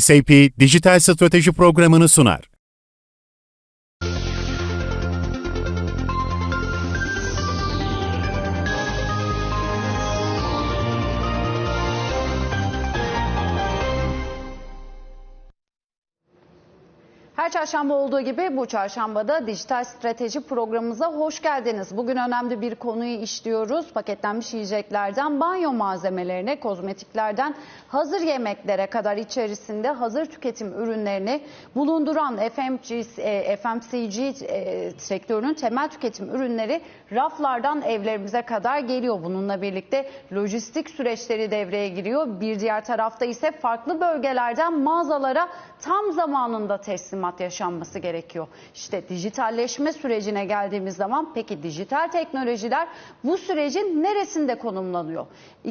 SAP Dijital Strateji Programını sunar. Çarşamba olduğu gibi bu çarşambada dijital strateji programımıza hoş geldiniz. Bugün önemli bir konuyu işliyoruz. Paketlenmiş yiyeceklerden banyo malzemelerine, kozmetiklerden hazır yemeklere kadar içerisinde hazır tüketim ürünlerini bulunduran FMC, e, FMCG e, sektörünün temel tüketim ürünleri raflardan evlerimize kadar geliyor. Bununla birlikte lojistik süreçleri devreye giriyor. Bir diğer tarafta ise farklı bölgelerden mağazalara tam zamanında teslimat yaşanması gerekiyor. İşte dijitalleşme sürecine geldiğimiz zaman peki dijital teknolojiler bu sürecin neresinde konumlanıyor?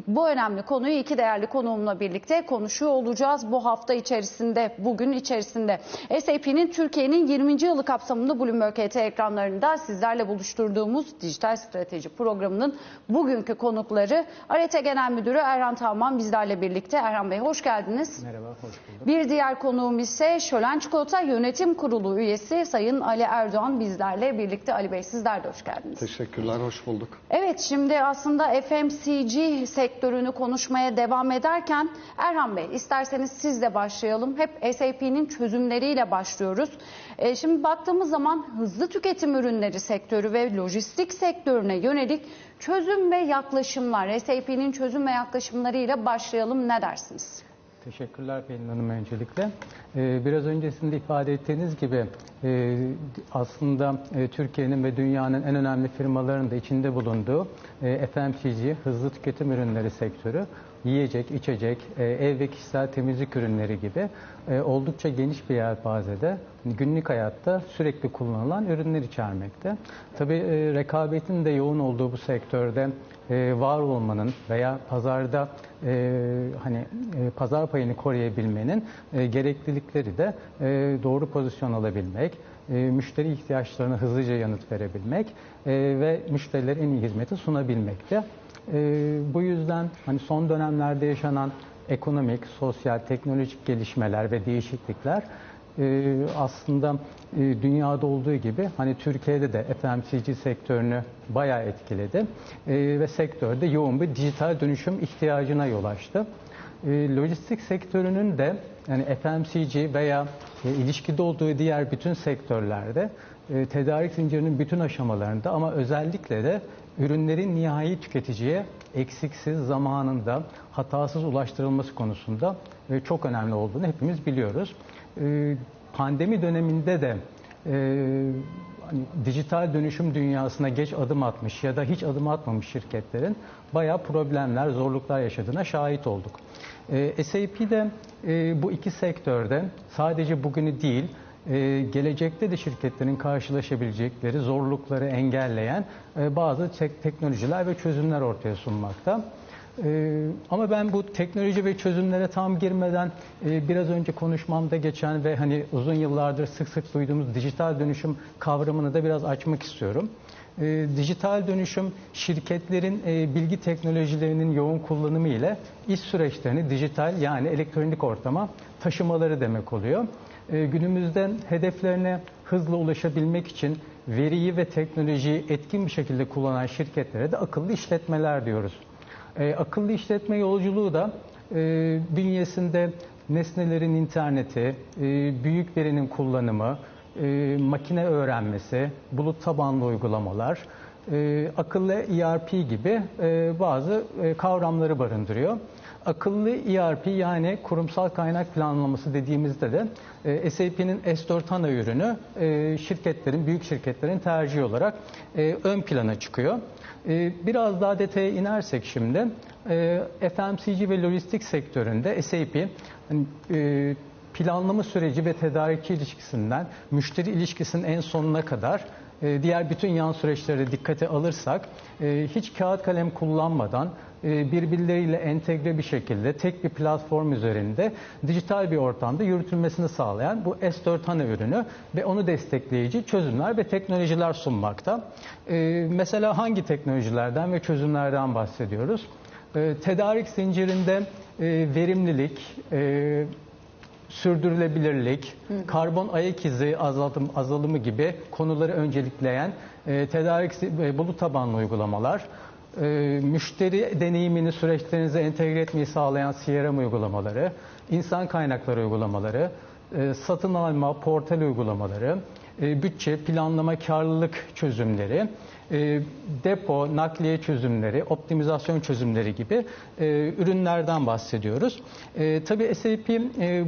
Bu önemli konuyu iki değerli konuğumla birlikte konuşuyor olacağız bu hafta içerisinde, bugün içerisinde. SAP'nin Türkiye'nin 20. yılı kapsamında Bloomberg HT ekranlarında sizlerle buluşturduğumuz dijital strateji programının bugünkü konukları Arete Genel Müdürü Erhan Tağman bizlerle birlikte. Erhan Bey hoş geldiniz. Merhaba, hoş bulduk. Bir diğer konuğum ise Şölen Çikolata Yönetim Kurulu üyesi Sayın Ali Erdoğan bizlerle birlikte. Ali Bey sizler de hoş geldiniz. Teşekkürler, hoş bulduk. Evet şimdi aslında FMCG sektörünü konuşmaya devam ederken Erhan Bey isterseniz siz de başlayalım. Hep SAP'nin çözümleriyle başlıyoruz. E, şimdi baktığımız zaman hızlı tüketim ürünleri sektörü ve lojistik sektörüne yönelik çözüm ve yaklaşımlar, SAP'nin çözüm ve yaklaşımlarıyla başlayalım ne dersiniz? Teşekkürler Pelin Hanım öncelikle. Ee, biraz öncesinde ifade ettiğiniz gibi e, aslında e, Türkiye'nin ve dünyanın en önemli firmalarının da içinde bulunduğu FMCG, hızlı tüketim ürünleri sektörü, yiyecek, içecek, e, ev ve kişisel temizlik ürünleri gibi e, oldukça geniş bir yelpazede günlük hayatta sürekli kullanılan ürünler içermekte. Tabii e, rekabetin de yoğun olduğu bu sektörde e, var olmanın veya pazarda e, hani e, pazar payını koruyabilmenin e, gereklilikleri de e, doğru pozisyon alabilmek, e, müşteri ihtiyaçlarına hızlıca yanıt verebilmek e, ve müşterilere en iyi hizmeti sunabilmekte. E, bu yüzden hani son dönemlerde yaşanan ekonomik, sosyal, teknolojik gelişmeler ve değişiklikler aslında dünyada olduğu gibi hani Türkiye'de de FMCG sektörünü bayağı etkiledi ve sektörde yoğun bir dijital dönüşüm ihtiyacına yol açtı. E, lojistik sektörünün de yani FMCG veya e, ilişkide olduğu diğer bütün sektörlerde e, tedarik zincirinin bütün aşamalarında ama özellikle de ürünlerin nihai tüketiciye eksiksiz zamanında hatasız ulaştırılması konusunda e, çok önemli olduğunu hepimiz biliyoruz. E, Pandemi döneminde de e, dijital dönüşüm dünyasına geç adım atmış ya da hiç adım atmamış şirketlerin bayağı problemler, zorluklar yaşadığına şahit olduk. E, SAP'de e, bu iki sektörde sadece bugünü değil, e, gelecekte de şirketlerin karşılaşabilecekleri zorlukları engelleyen e, bazı tek- teknolojiler ve çözümler ortaya sunmakta. Ee, ama ben bu teknoloji ve çözümlere tam girmeden e, biraz önce konuşmamda geçen ve hani uzun yıllardır sık sık duyduğumuz dijital dönüşüm kavramını da biraz açmak istiyorum. Ee, dijital dönüşüm şirketlerin e, bilgi teknolojilerinin yoğun kullanımı ile iş süreçlerini dijital yani elektronik ortama taşımaları demek oluyor. Ee, günümüzde hedeflerine hızlı ulaşabilmek için veriyi ve teknolojiyi etkin bir şekilde kullanan şirketlere de akıllı işletmeler diyoruz. E, akıllı işletme yolculuğu da e, bünyesinde nesnelerin interneti, e, büyük verinin kullanımı, e, makine öğrenmesi, bulut tabanlı uygulamalar, e, akıllı ERP gibi e, bazı e, kavramları barındırıyor. Akıllı ERP yani kurumsal kaynak planlaması dediğimizde de e, SAP'nin S4 HANA ürünü e, şirketlerin, büyük şirketlerin tercihi olarak e, ön plana çıkıyor. E, Biraz daha detaya inersek şimdi, e, FMCG ve lojistik sektöründe SAP hani, e, planlama süreci ve tedarikçi ilişkisinden müşteri ilişkisinin en sonuna kadar e, diğer bütün yan süreçleri dikkate alırsak e, hiç kağıt kalem kullanmadan birbirleriyle entegre bir şekilde tek bir platform üzerinde dijital bir ortamda yürütülmesini sağlayan bu S4 HANA ürünü ve onu destekleyici çözümler ve teknolojiler sunmakta. E, Mesela hangi teknolojilerden ve çözümlerden bahsediyoruz? E, Tedarik zincirinde e, verimlilik, e, sürdürülebilirlik, karbon ayak izi azaltım, azalımı gibi konuları öncelikleyen e, tedarik e, bulut tabanlı uygulamalar, e, müşteri deneyimini süreçlerinize entegre etmeyi sağlayan CRM uygulamaları, insan kaynakları uygulamaları, e, satın alma, portal uygulamaları, e, bütçe, planlama, karlılık çözümleri, e, depo, nakliye çözümleri, optimizasyon çözümleri gibi e, ürünlerden bahsediyoruz. E, tabii SAP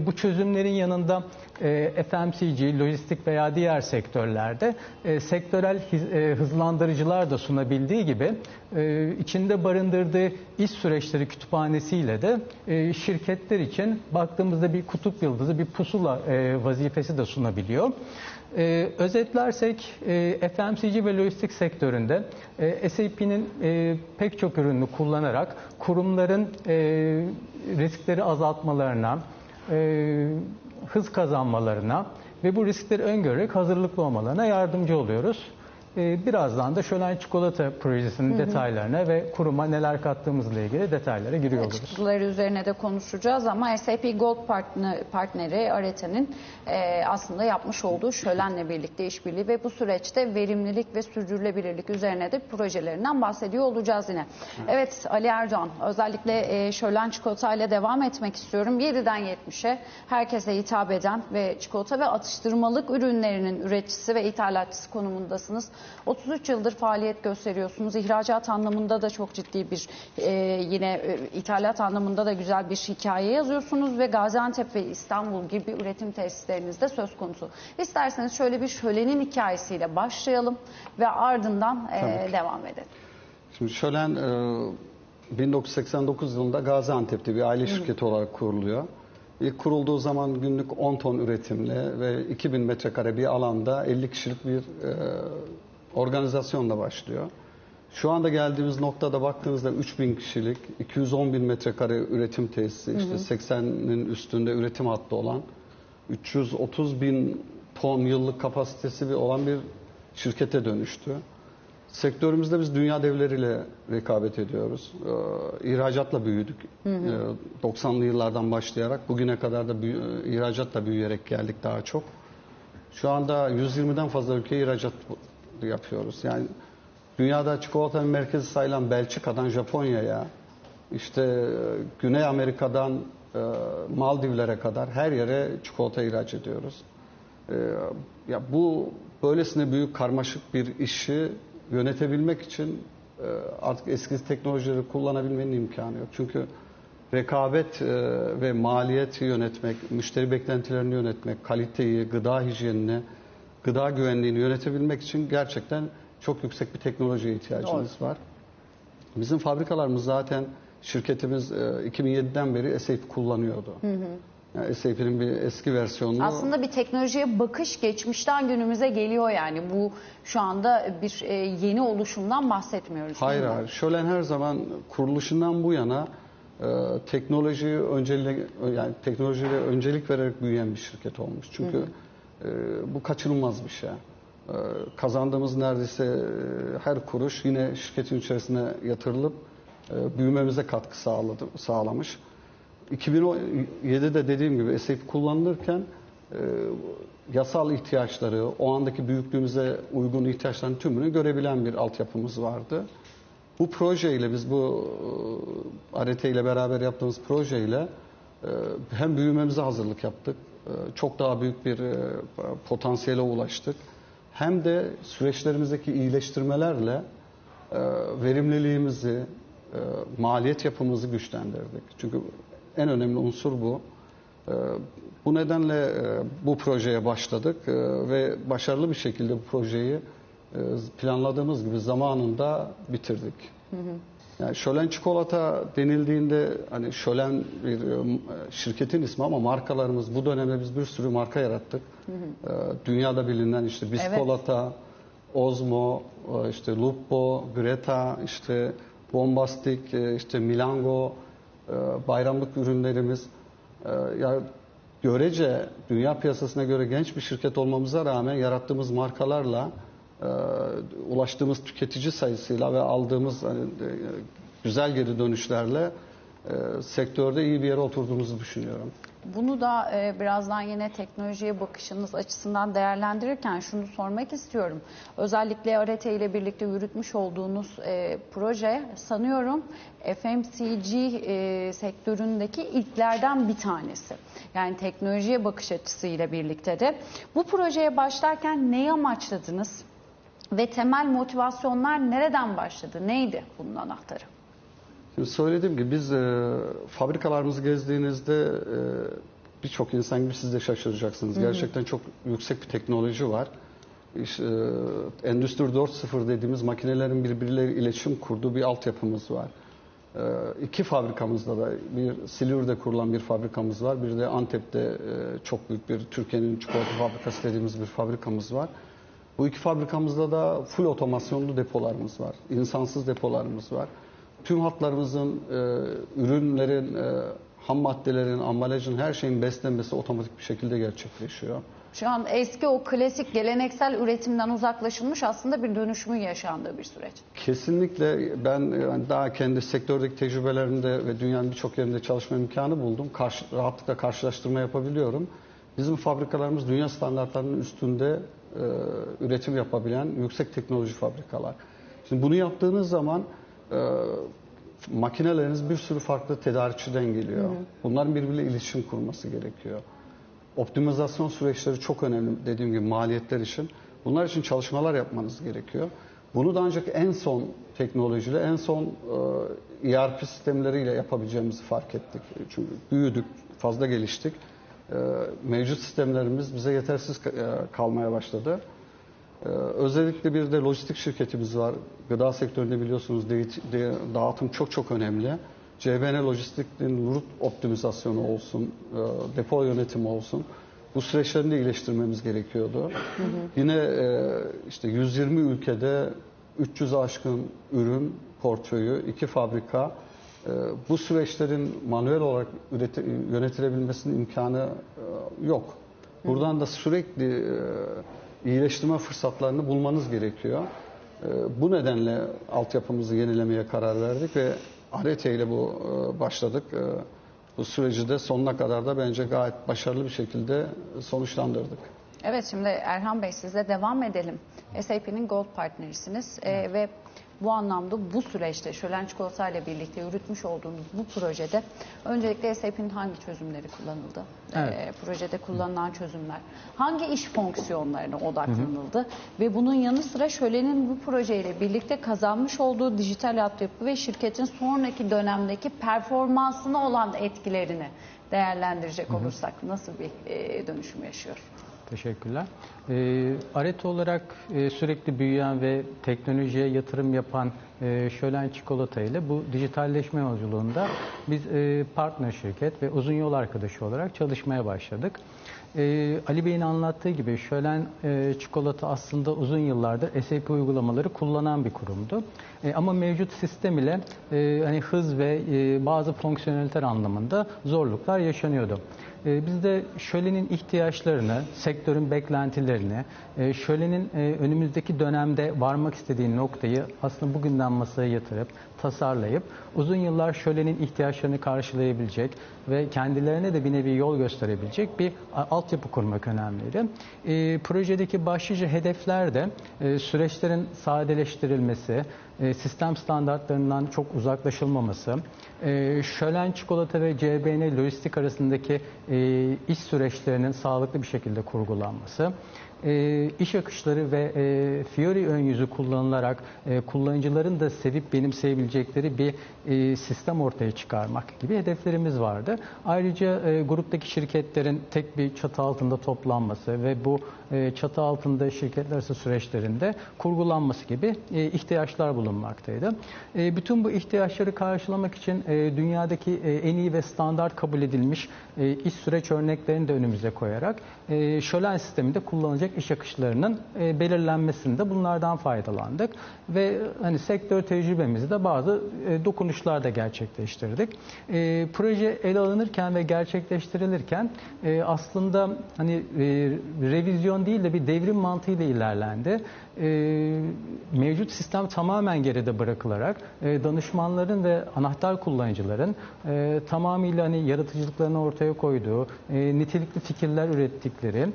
bu çözümlerin yanında e, FMCG, lojistik veya diğer sektörlerde sektörel hızlandırıcılar da sunabildiği gibi içinde barındırdığı iş süreçleri kütüphanesiyle de şirketler için baktığımızda bir kutup yıldızı, bir pusula e, vazifesi de sunabiliyor. Ee, özetlersek e, FMCG ve lojistik sektöründe e, SAP'nin e, pek çok ürünü kullanarak kurumların e, riskleri azaltmalarına, e, hız kazanmalarına ve bu riskleri öngörerek hazırlıklı olmalarına yardımcı oluyoruz. E, birazdan da Şölen Çikolata projesinin detaylarına ve kuruma neler kattığımızla ilgili detaylara giriyor oluruz. Çıktıları üzerine de konuşacağız ama SAP Gold partner, partneri Arete'nin e, aslında yapmış olduğu Şölen'le birlikte işbirliği ve bu süreçte verimlilik ve sürdürülebilirlik üzerine de projelerinden bahsediyor olacağız yine. Evet Ali Erdoğan özellikle e, Şölen çikolatayla devam etmek istiyorum. 7'den 70'e herkese hitap eden ve çikolata ve atıştırmalık ürünlerinin üreticisi ve ithalatçısı konumundasınız. 33 yıldır faaliyet gösteriyorsunuz. İhracat anlamında da çok ciddi bir e, yine e, ithalat anlamında da güzel bir hikaye yazıyorsunuz ve Gaziantep ve İstanbul gibi üretim tesislerinizde söz konusu. İsterseniz şöyle bir şölenin hikayesiyle başlayalım ve ardından e, devam edelim. Şimdi Şölen e, 1989 yılında Gaziantep'te bir aile şirketi olarak kuruluyor. İlk kurulduğu zaman günlük 10 ton üretimle ve 2000 metrekare bir alanda 50 kişilik bir e, organizasyonla başlıyor. Şu anda geldiğimiz noktada baktığınızda 3000 kişilik, 210 bin metrekare üretim tesisi, işte 80'nin üstünde üretim hattı olan, 330 bin ton yıllık kapasitesi olan bir şirkete dönüştü. Sektörümüzde biz dünya devleriyle rekabet ediyoruz. Ee, ihracatla büyüdük. Ee, 90'lı yıllardan başlayarak bugüne kadar da büyü- ihracatla büyüyerek geldik daha çok. Şu anda 120'den fazla ülkeye ihracat yapıyoruz. Yani dünyada çikolatanın merkezi sayılan Belçika'dan Japonya'ya, işte e, Güney Amerika'dan e, Maldivlere kadar her yere çikolata ihraç ediyoruz. Ee, ya bu böylesine büyük karmaşık bir işi yönetebilmek için e, artık eski teknolojileri kullanabilmenin imkanı yok. Çünkü rekabet e, ve maliyeti yönetmek, müşteri beklentilerini yönetmek, kaliteyi, gıda hijyenini, gıda güvenliğini yönetebilmek için gerçekten çok yüksek bir teknolojiye ihtiyacımız var. Bizim fabrikalarımız zaten şirketimiz e, 2007'den beri SAP kullanıyordu. Yani SAP'nin bir eski versiyonunu Aslında bir teknolojiye bakış geçmişten günümüze geliyor yani. Bu şu anda bir e, yeni oluşumdan bahsetmiyoruz. Hayır hayır. Şölen her zaman kuruluşundan bu yana e, teknolojiyi öncelik yani teknolojiye öncelik vererek büyüyen bir şirket olmuş. Çünkü e, bu kaçınılmaz bir şey. E, kazandığımız neredeyse e, her kuruş yine şirketin içerisine yatırılıp e, büyümemize katkı sağladı, sağlamış. 2007'de dediğim gibi SAP kullanılırken e, yasal ihtiyaçları, o andaki büyüklüğümüze uygun ihtiyaçların tümünü görebilen bir altyapımız vardı. Bu projeyle biz bu e, ART ile beraber yaptığımız projeyle hem büyümemize hazırlık yaptık, çok daha büyük bir e, potansiyele ulaştık. Hem de süreçlerimizdeki iyileştirmelerle e, verimliliğimizi, e, maliyet yapımızı güçlendirdik. Çünkü en önemli unsur bu. E, Bu nedenle e, bu projeye başladık e, ve başarılı bir şekilde bu projeyi e, planladığımız gibi zamanında bitirdik. Yani Şölen çikolata denildiğinde hani Şölen bir e, şirketin ismi ama markalarımız bu dönemde biz bir sürü marka yarattık. E, Dünyada bilinen işte Biskolata, Ozmo, e, işte Lupo, Greta, işte Bombastik, e, işte Milango, e, bayramlık ürünlerimiz. E, Ya görece dünya piyasasına göre genç bir şirket olmamıza rağmen yarattığımız markalarla e, ulaştığımız tüketici sayısıyla ve aldığımız hani, e, güzel geri dönüşlerle e, sektörde iyi bir yere oturduğumuzu düşünüyorum. Bunu da e, birazdan yine teknolojiye bakışınız açısından değerlendirirken şunu sormak istiyorum. Özellikle Arete ile birlikte yürütmüş olduğunuz e, proje sanıyorum FMCG e, sektöründeki ilklerden bir tanesi. Yani teknolojiye bakış açısıyla birlikte de. Bu projeye başlarken neyi amaçladınız? Ve temel motivasyonlar nereden başladı? Neydi bunun anahtarı? Şimdi söylediğim gibi biz e, fabrikalarımızı gezdiğinizde e, birçok insan gibi siz de şaşıracaksınız. Gerçekten çok yüksek bir teknoloji var. İşte, e, Endüstri 4.0 dediğimiz makinelerin birbirleriyle iletişim kurduğu bir altyapımız var. E, iki fabrikamızda da bir Silivri'de kurulan bir fabrikamız var. Bir de Antep'te e, çok büyük bir Türkiye'nin çikolata fabrikası dediğimiz bir fabrikamız var. Bu iki fabrikamızda da full otomasyonlu depolarımız var. İnsansız depolarımız var. Tüm hatlarımızın, e, ürünlerin, e, ham maddelerin, ambalajın her şeyin beslenmesi otomatik bir şekilde gerçekleşiyor. Şu an eski o klasik geleneksel üretimden uzaklaşılmış aslında bir dönüşümün yaşandığı bir süreç. Kesinlikle ben e, yani daha kendi sektördeki tecrübelerimde ve dünyanın birçok yerinde çalışma imkanı buldum. Karşı, rahatlıkla karşılaştırma yapabiliyorum. Bizim fabrikalarımız dünya standartlarının üstünde e, üretim yapabilen yüksek teknoloji fabrikalar. Şimdi bunu yaptığınız zaman e, makineleriniz bir sürü farklı tedarikçiden geliyor. Bunların birbiriyle iletişim kurması gerekiyor. Optimizasyon süreçleri çok önemli dediğim gibi maliyetler için. Bunlar için çalışmalar yapmanız gerekiyor. Bunu da ancak en son teknolojiyle, en son e, ERP sistemleriyle yapabileceğimizi fark ettik. Çünkü büyüdük, fazla geliştik. E, mevcut sistemlerimiz bize yetersiz e, kalmaya başladı. Ee, Özellikle bir de lojistik şirketimiz var. Gıda sektöründe biliyorsunuz dağıtım çok çok önemli. CBN Lojistik'in rut optimizasyonu olsun, e, depo yönetimi olsun. Bu süreçlerini de iyileştirmemiz gerekiyordu. Yine e, işte 120 ülkede 300 aşkın ürün portföyü, iki fabrika. E, Bu süreçlerin manuel olarak üreti- yönetilebilmesinin imkanı e, yok. Buradan da sürekli e, iyileştirme fırsatlarını bulmanız gerekiyor. E, Bu nedenle altyapımızı yenilemeye karar verdik ve Arete ile bu başladık. Bu süreci de sonuna kadar da bence gayet başarılı bir şekilde sonuçlandırdık. Evet şimdi Erhan Bey sizle devam edelim. SAP'nin Gold partnerisiniz Ee, ve bu anlamda bu süreçte Şölen Çikolata ile birlikte yürütmüş olduğunuz bu projede öncelikle SAP'nin hangi çözümleri kullanıldı? Evet. Ee, projede kullanılan çözümler. Hangi iş fonksiyonlarına odaklanıldı? Ve bunun yanı sıra Şölen'in bu projeyle birlikte kazanmış olduğu dijital altyapı ve şirketin sonraki dönemdeki performansına olan etkilerini değerlendirecek olursak nasıl bir e, dönüşüm yaşıyor? Teşekkürler. Ee, Areto olarak e, sürekli büyüyen ve teknolojiye yatırım yapan e, Şölen Çikolata ile bu dijitalleşme yolculuğunda biz e, partner şirket ve uzun yol arkadaşı olarak çalışmaya başladık. E, Ali Bey'in anlattığı gibi Şölen e, Çikolata aslında uzun yıllardır SAP uygulamaları kullanan bir kurumdu. E, ama mevcut sistem ile e, hani hız ve e, bazı fonksiyoneliteler anlamında zorluklar yaşanıyordu. E, Biz de şölenin ihtiyaçlarını, sektörün beklentilerini, e, şölenin e, önümüzdeki dönemde varmak istediği noktayı aslında bugünden masaya yatırıp, tasarlayıp uzun yıllar şölenin ihtiyaçlarını karşılayabilecek ve kendilerine de bir nevi yol gösterebilecek bir altyapı kurmak önemliydi. E, Projedeki başlıca hedefler de e, süreçlerin sadeleştirilmesi, e, sistem standartlarından çok uzaklaşılmaması, e, Şölen Çikolata ve CBN Lojistik arasındaki e, iş süreçlerinin sağlıklı bir şekilde kurgulanması, e, iş akışları ve e, Fiori ön yüzü kullanılarak e, kullanıcıların da sevip benimseyebilecekleri bir e, sistem ortaya çıkarmak gibi hedeflerimiz vardı. Ayrıca e, gruptaki şirketlerin tek bir çatı altında toplanması ve bu çatı altında şirketler arası süreçlerinde kurgulanması gibi e, ihtiyaçlar bulunmaktaydı. E, bütün bu ihtiyaçları karşılamak için e, dünyadaki e, en iyi ve standart kabul edilmiş e, iş süreç örneklerini de önümüze koyarak e, şölen sisteminde kullanılacak iş akışlarının e, belirlenmesinde bunlardan faydalandık ve hani sektör tecrübemizde bazı e, dokunuşlar da gerçekleştirdik. E, proje ele alınırken ve gerçekleştirilirken e, aslında hani e, revizyon değil de bir devrim mantığıyla ilerlendi. E, mevcut sistem tamamen geride bırakılarak e, danışmanların ve anahtar kullanıcıların e, tamamıyla hani yaratıcılıklarını ortaya koyduğu, e, nitelikli fikirler ürettikleri e,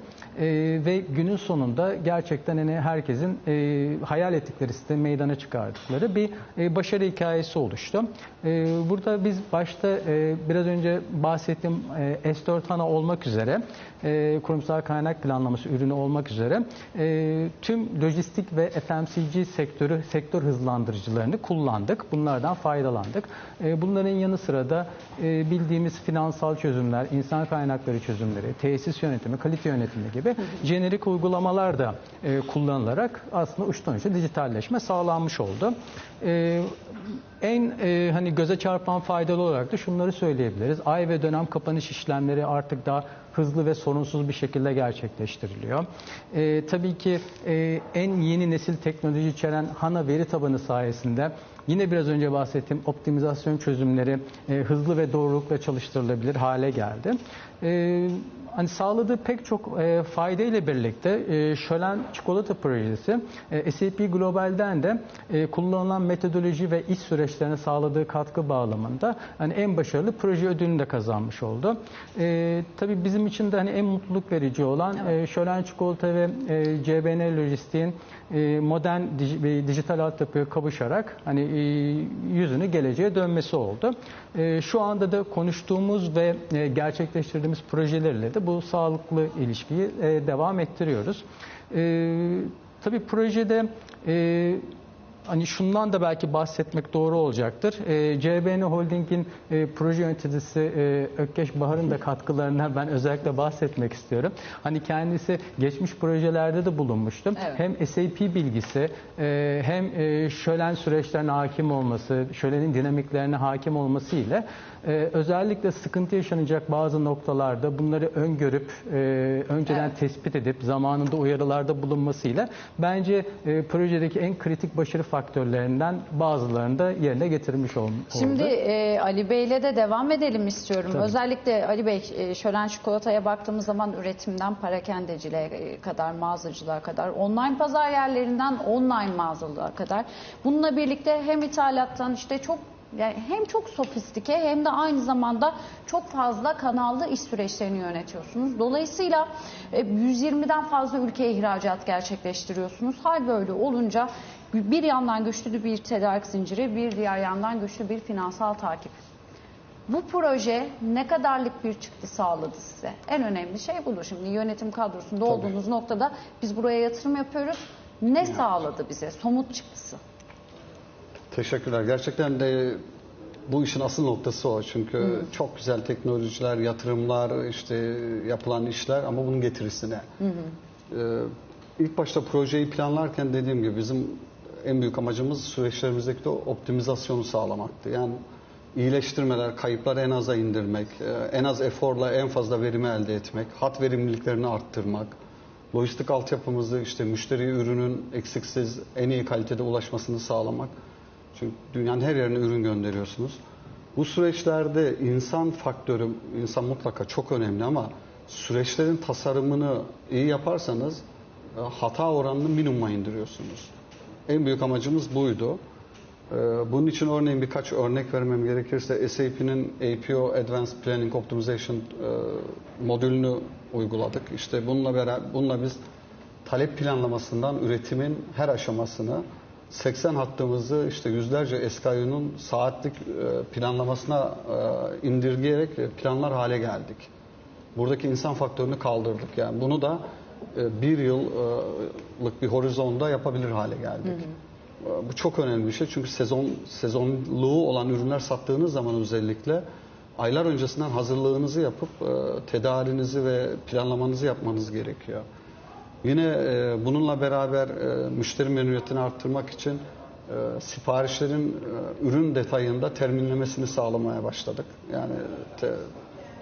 ve günün sonunda gerçekten hani herkesin e, hayal ettikleri sistemi meydana çıkardıkları bir e, başarı hikayesi oluştu. E, burada biz başta e, biraz önce bahsettiğim e, S4 HANA olmak üzere e, kurumsal kaynak planlaması ürünü olmak üzere e, tüm lojistik ve FMCG sektörü sektör hızlandırıcılarını kullandık. Bunlardan faydalandık. E, bunların yanı sıra da e, bildiğimiz finansal çözümler, insan kaynakları çözümleri, tesis yönetimi, kalite yönetimi gibi jenerik uygulamalar da e, kullanılarak aslında uçtan uca dijitalleşme sağlanmış oldu. En e, hani göze çarpan faydalı olarak da şunları söyleyebiliriz. Ay ve dönem kapanış işlemleri artık daha hızlı ve sorunsuz bir şekilde gerçekleştiriliyor. E, tabii ki e, en yeni nesil teknoloji içeren HANA veri tabanı sayesinde yine biraz önce bahsettiğim optimizasyon çözümleri e, hızlı ve doğrulukla çalıştırılabilir hale geldi. E, hani sağladığı pek çok e, fayda ile birlikte e, Şölen Çikolata Projesi e, SAP Global'den de e, kullanılan metodoloji ve iş süreçlerine sağladığı katkı bağlamında hani en başarılı proje ödülünü de kazanmış oldu. E, tabii bizim için de hani en mutluluk verici olan e, Şölen Çikolata ve e, CBN Lojistik'in e, modern dij- dijital altyapıya kavuşarak hani e, yüzünü geleceğe dönmesi oldu. E, şu anda da konuştuğumuz ve e, gerçekleştirdiğimiz projelerle de bu sağlıklı ilişkiyi e, devam ettiriyoruz. E, tabii projede e, Hani şundan da belki bahsetmek doğru olacaktır. E, CBN Holding'in e, proje yöneticisi e, Ökkeş Bahar'ın da katkılarından ben özellikle bahsetmek istiyorum. Hani kendisi geçmiş projelerde de bulunmuştum. Evet. Hem SAP bilgisi e, hem e, şölen süreçlerine hakim olması, şölenin dinamiklerine hakim olması ile e, özellikle sıkıntı yaşanacak bazı noktalarda bunları öngörüp e, önceden Evet. tespit edip zamanında uyarılarda bulunmasıyla bence e, projedeki en kritik başarı faktörlerinden bazılarını da yerine getirmiş ol- oldu. Şimdi e, Ali Bey'le de devam edelim istiyorum. Tabii. Özellikle Ali Bey, e, Şölen Çikolata'ya baktığımız zaman üretimden parakendeciliğe e, kadar, mağazacılığa kadar, online pazar yerlerinden online mağazacılığa kadar. Bununla birlikte hem ithalattan işte çok yani hem çok sofistike hem de aynı zamanda çok fazla kanallı iş süreçlerini yönetiyorsunuz. Dolayısıyla e, 120'den fazla ülkeye ihracat gerçekleştiriyorsunuz. Hal böyle olunca bir yandan güçlü bir tedarik zinciri, bir diğer yandan güçlü bir finansal takip. Bu proje ne kadarlık bir çıktı sağladı size? En önemli şey budur. Şimdi yönetim kadrosunda olduğunuz noktada biz buraya yatırım yapıyoruz. Ne sağladı bize? Somut çıktısı. Teşekkürler. Gerçekten de bu işin asıl noktası o. Çünkü çok güzel teknolojiler, yatırımlar, işte yapılan işler ama bunun getirisi ne? Ee, ilk başta projeyi planlarken dediğim gibi bizim en büyük amacımız süreçlerimizdeki de optimizasyonu sağlamaktı. Yani iyileştirmeler, kayıpları en aza indirmek, e, en az eforla en fazla verimi elde etmek, hat verimliliklerini arttırmak, lojistik altyapımızı işte müşteri ürünün eksiksiz en iyi kalitede ulaşmasını sağlamak. Çünkü dünyanın her yerine ürün gönderiyorsunuz. Bu süreçlerde insan faktörü, insan mutlaka çok önemli ama süreçlerin tasarımını iyi yaparsanız e, hata oranını minimuma indiriyorsunuz. En büyük amacımız buydu. Ee, Bunun için örneğin birkaç örnek vermem gerekirse SAP'nin APO Advanced Planning Optimization e, modülünü uyguladık. İşte bununla beraber bununla biz talep planlamasından üretimin her aşamasını 80 hattımızı işte yüzlerce SKU'nun saatlik e, planlamasına e, indirgeyerek planlar hale geldik. Buradaki insan faktörünü kaldırdık. Yani bunu da e, bir yıllık bir horizonda yapabilir hale geldik. E, Bu çok önemli bir şey çünkü sezon sezonluğu olan ürünler sattığınız zaman özellikle aylar öncesinden hazırlığınızı yapıp e, tedarinizi ve planlamanızı yapmanız gerekiyor. Yine e, bununla beraber e, müşteri memnuniyetini arttırmak için e, siparişlerin e, ürün detayında terminlemesini sağlamaya başladık. Yani te-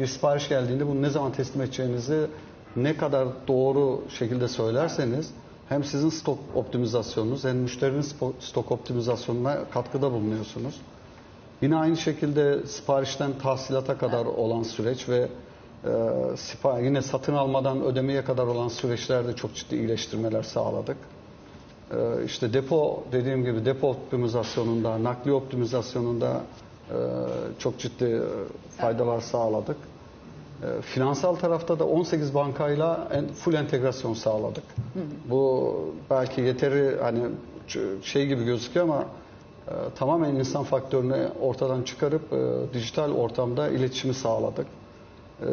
bir sipariş geldiğinde bunu ne zaman teslim edeceğinizi ne kadar doğru şekilde söylerseniz hem sizin stok optimizasyonunuz hem müşterinin stok optimizasyonuna katkıda bulunuyorsunuz. Yine aynı şekilde siparişten tahsilata kadar olan süreç ve e, sipa- yine satın almadan ödemeye kadar olan süreçlerde çok ciddi iyileştirmeler sağladık. E, işte depo dediğim gibi depo optimizasyonunda, nakliye optimizasyonunda e, çok ciddi e, faydalar sağladık. E, Finansal tarafta da 18 bankayla en, full entegrasyon sağladık. Bu belki yeteri hani şey gibi gözüküyor ama e, tamamen insan faktörünü ortadan çıkarıp e, dijital ortamda iletişimi sağladık. E,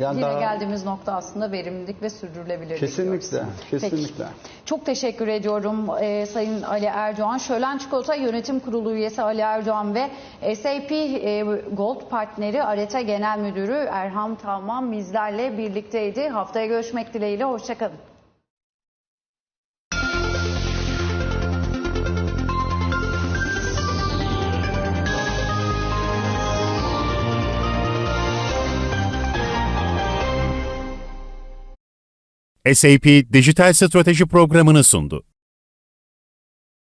yani Yine daha geldiğimiz nokta aslında verimlilik ve sürdürülebilirlik. kesinlikle, diyoruz. kesinlikle. Peki. Çok teşekkür ediyorum e, Sayın Ali Erdoğan. Şölen Çikolata Yönetim Kurulu üyesi Ali Erdoğan ve SAP e, Gold partneri Areta Genel Müdürü Erham Talman bizlerle birlikteydi. Haftaya görüşmek dileğiyle. Hoşçakalın. SAP Dijital Strateji Programı'nı sundu.